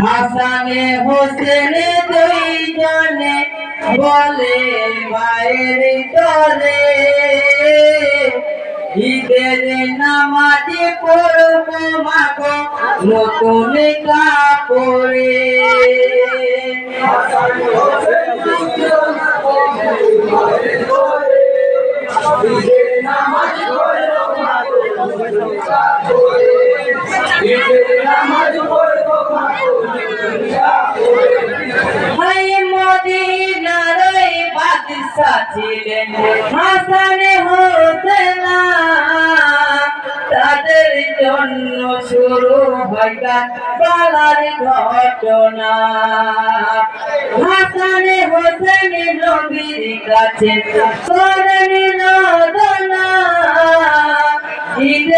হাসানে হোসেনে দুইজনে বলে মায়ের তরে ঈদের নামাজে পড়ব মাগো নতুন কাপড়ে। হাই মদিনার ওই বাদশা হাসানে হোসেনা। তাদের জন্য শুরু হয় পালার ঘটনা। হাসানে হোসেন নবীর কাছে করেন নদনা। ঈদের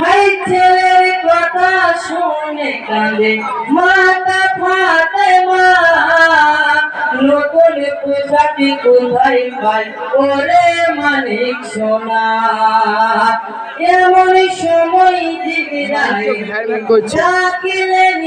হাই ছেলের কথা শুনে কাঁদে মাতা ফাতে মা নতুন পোশাকি কোথায় পাই ওরে মানিক সোনা। এমন সময় করছে। ডাকিলে